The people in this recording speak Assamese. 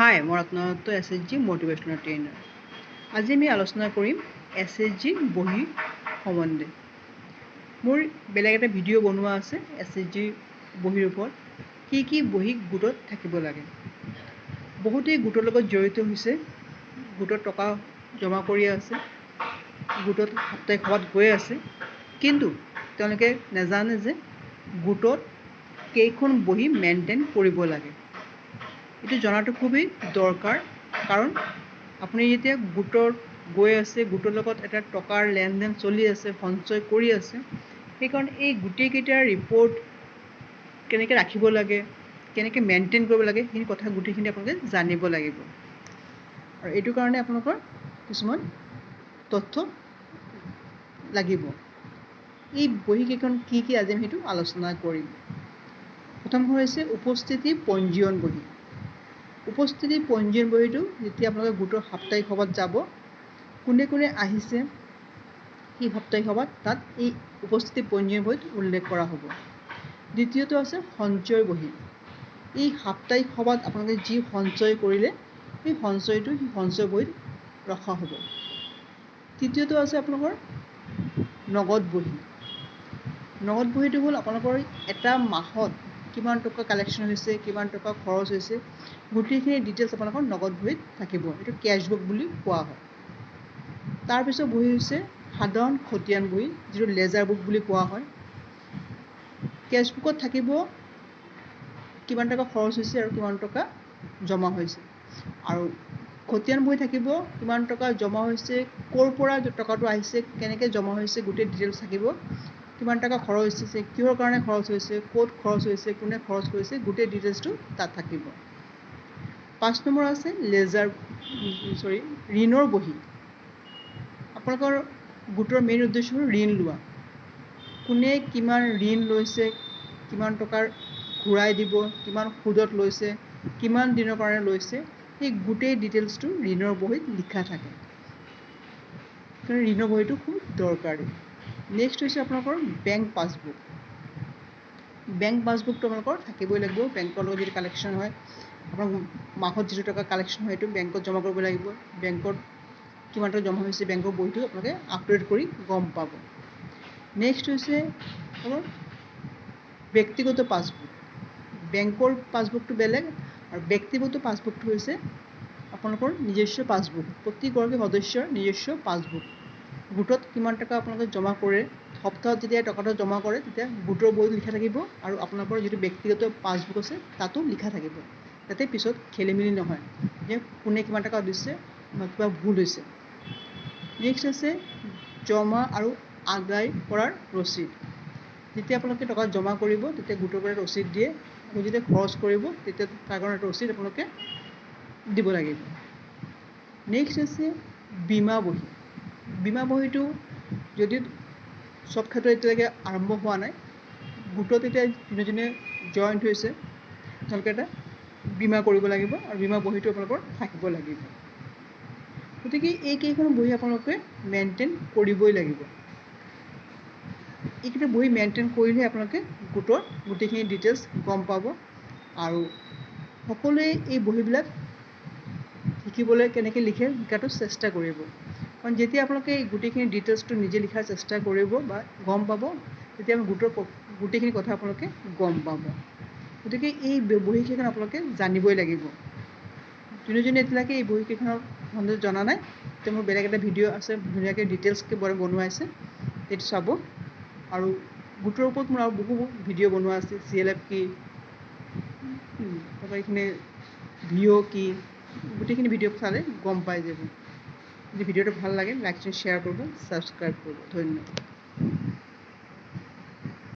হাই মই Ratnadatta S H G motivational trainer আজি আমি আলোচনা কৰিম এছ এইচ জি বহী সম্বন্ধে। মোৰ বেলেগ এটা ভিডিঅ' বনোৱা আছে এছ এইচ জি বহীৰ ওপৰত। কি কি বহী গোটত থাকিব লাগে? বহুতেই গোটৰ লগত জড়িত হৈছে। গোটত টকা জমা কৰি আছে। গোটত সাপ্তাহিক সভাত গৈ আছে। কিন্তু তেওঁলোকে নাজানে যে গোটত কেইখন বহী মেইনটেইন কৰিব লাগে। এইটো জনাটো খুবেই দৰকাৰ। কাৰণ আপুনি যেতিয়া গোটত গৈ আছে গোটৰ লগত এটা টকাৰ লেনদেন চলি আছে সঞ্চয় কৰি আছে সেইকাৰণে এই গোটেইকেইটাৰ ৰিপৰ্ট কেনেকৈ ৰাখিব লাগে কেনেকৈ মেইনটেইন কৰিব লাগে সেইখিনি কথা গোটেইখিনি আপোনালোকে জানিব লাগিব। আৰু এইটো কাৰণে আপোনালোকৰ কিছুমান তথ্য লাগিব। এই বহীকেইখন কি কি আজি আমি সেইটো আলোচনা কৰিম। প্ৰথম হৈছে উপস্থিতি পঞ্জীয়ন বহী। উপস্থিতি পঞ্জীয়ন বহীটো যেতিয়া আপোনালোকে গোটৰ সাপ্তাহিক সভাত যাব কোনে কোনে আহিছে সেই সাপ্তাহিক সভাত তাত এই উপস্থিতি পঞ্জীয়ন বহীত উল্লেখ কৰা হ'ব। দ্বিতীয়টো আছে সঞ্চয় বহী। এই সাপ্তাহিক সভাত আপোনালোকে যি সঞ্চয় কৰিলে সেই সঞ্চয়টো সেই সঞ্চয় বহীত ৰখা হ'ব। তৃতীয়টো আছে আপোনালোকৰ নগদ বহী। নগদ বহীটো হ'ল আপোনালোকৰ এটা মাহত কিমান টকা কালেকশ্যন হৈছে কিমান টকা খৰচ হৈছে গোটেইখিনি ডিটেইলছ আপোনালোকৰ নগদ বহীত থাকিব। এইটো কেছ বুক বুলি কোৱা হয়। তাৰপিছত বহী হৈছে সাধাৰণ খতিয়ান বহী যিটো লেজাৰ বুক বুলি কোৱা হয়। কেছ বুকত থাকিব কিমান টকা খৰচ হৈছে আৰু কিমান টকা জমা হৈছে। আৰু খতিয়ান বহী থাকিব কিমান টকা জমা হৈছে ক'ৰ পৰা টকাটো আহিছে কেনেকৈ জমা হৈছে গোটেই ডিটেইলছ থাকিব। কিমান টকা খৰচ হৈছে কিহৰ কাৰণে খৰচ হৈছে ক'ত খৰচ হৈছে কোনে খৰচ কৰিছে গোটেই ডিটেইলছটো তাত থাকিব। পাঁচ নম্বৰ আছে লেজাৰ চৰি ঋণৰ বহী। আপোনালোকৰ গোটৰ মেইন উদ্দেশ্য হ'ল ঋণ লোৱা। কোনে কিমান ঋণ লৈছে কিমান টকাৰ ঘূৰাই দিব কিমান সুদত লৈছে কিমান দিনৰ কাৰণে লৈছে সেই গোটেই ডিটেইলছটো ঋণৰ বহীত লিখা থাকে। সেইকাৰণে ঋণৰ বহীটো খুব দৰকাৰী। নেক্সট হৈছে আপোনালোকৰ বেংক পাছবুক বেংক পাছবুকটো আপোনালোকৰ থাকিবই লাগিব বেংকৰ লগত যদি কালেকশ্যন হয়, আপোনাৰ মাহত যিটো টকা কালেকশ্যন হয় সেইটো বেংকত জমা কৰিব লাগিব। বেংকত কিমান টকা জমা হৈছে বেংকৰ বহীটো আপোনালোকে আপডেট কৰি গম পাব। নেক্সট হৈছে আপোনাৰ ব্যক্তিগত পাছবুক বেংকৰ পাছবুকটো বেলেগ আৰু ব্যক্তিগত পাছবুকটো হৈছে আপোনালোকৰ নিজস্ব পাছবুক প্ৰতিগৰাকী সদস্যৰ নিজস্ব পাছবুক গোটত কিমান টকা আপোনালোকে জমা কৰে সপ্তাহত যেতিয়া টকাটো জমা কৰে তেতিয়া গোটৰ বহীত লিখা থাকিব আৰু আপোনালোকৰ যিটো ব্যক্তিগত পাছবুক আছে তাতো লিখা থাকিব। যাতে পিছত খেলি মেলি নহয়। যে কোনে কিমান টকা দিছে বা কিবা ভুল হৈছে। নেক্সট আছে জমা আৰু আদায় কৰাৰ ৰচিদ। যেতিয়া আপোনালোকে টকা জমা কৰিব তেতিয়া গোটৰ পৰা ৰচিদ দিয়ে। আৰু যেতিয়া খৰচ কৰিব তেতিয়া তাৰ কাৰণে ৰচিদ আপোনালোকে দিব লাগিব। নেক্সট আছে বীমা বহী। বীমা বহীটো যদিও চব ক্ষেত্ৰত এতিয়ালৈকে আৰম্ভ হোৱা নাই গোটত এতিয়া যোনে যোনে জইণ্ট হৈছে তেওঁলোকে এটা বীমা কৰিব লাগিব আৰু বীমা বহীটো আপোনালোকৰ থাকিব লাগিব। গতিকে এইকেইখন বহী আপোনালোকে মেইনটেইন কৰিবই লাগিব। এইকেইটা বহী মেইনটেইন কৰিলেহে আপোনালোকে গোটৰ গোটেইখিনি ডিটেইলছ গম পাব আৰু সকলোৱে এই বহীবিলাক শিকিবলৈ কেনেকৈ লিখে শিকাটো চেষ্টা কৰিব। কাৰণ যেতিয়া আপোনালোকে এই গোটেইখিনি ডিটেইলছটো নিজে লিখাৰ চেষ্টা কৰিব বা গম পাব তেতিয়া গোটৰ গোটেইখিনি কথা আপোনালোকে গম পাব। গতিকে এই বহীকেইখন আপোনালোকে জানিবই লাগিব। যোনে যোনে এতিয়ালৈকে এই বহীকেইখনৰ সম্বন্ধে জনা নাই। তেতিয়া মোৰ বেলেগ এটা ভিডিঅ' আছে ধুনীয়াকৈ ডিটেইলছকৈ বনোৱা আছে। সেইটো চাব। আৰু গোটৰ ওপৰত মোৰ আৰু বহু ভিডিঅ' বনোৱা আছে চি এল এফ কি তাৰপৰা এইখিনি ভি অ' কি গোটেইখিনি ভিডিঅ' চালে গম পাই যাব। যদি ভিডিঅ'টো ভাল লাগে লাইক শ্বেয়াৰ কৰিব ছাবস্ক্ৰাইব কৰিব ধন্যবাদ।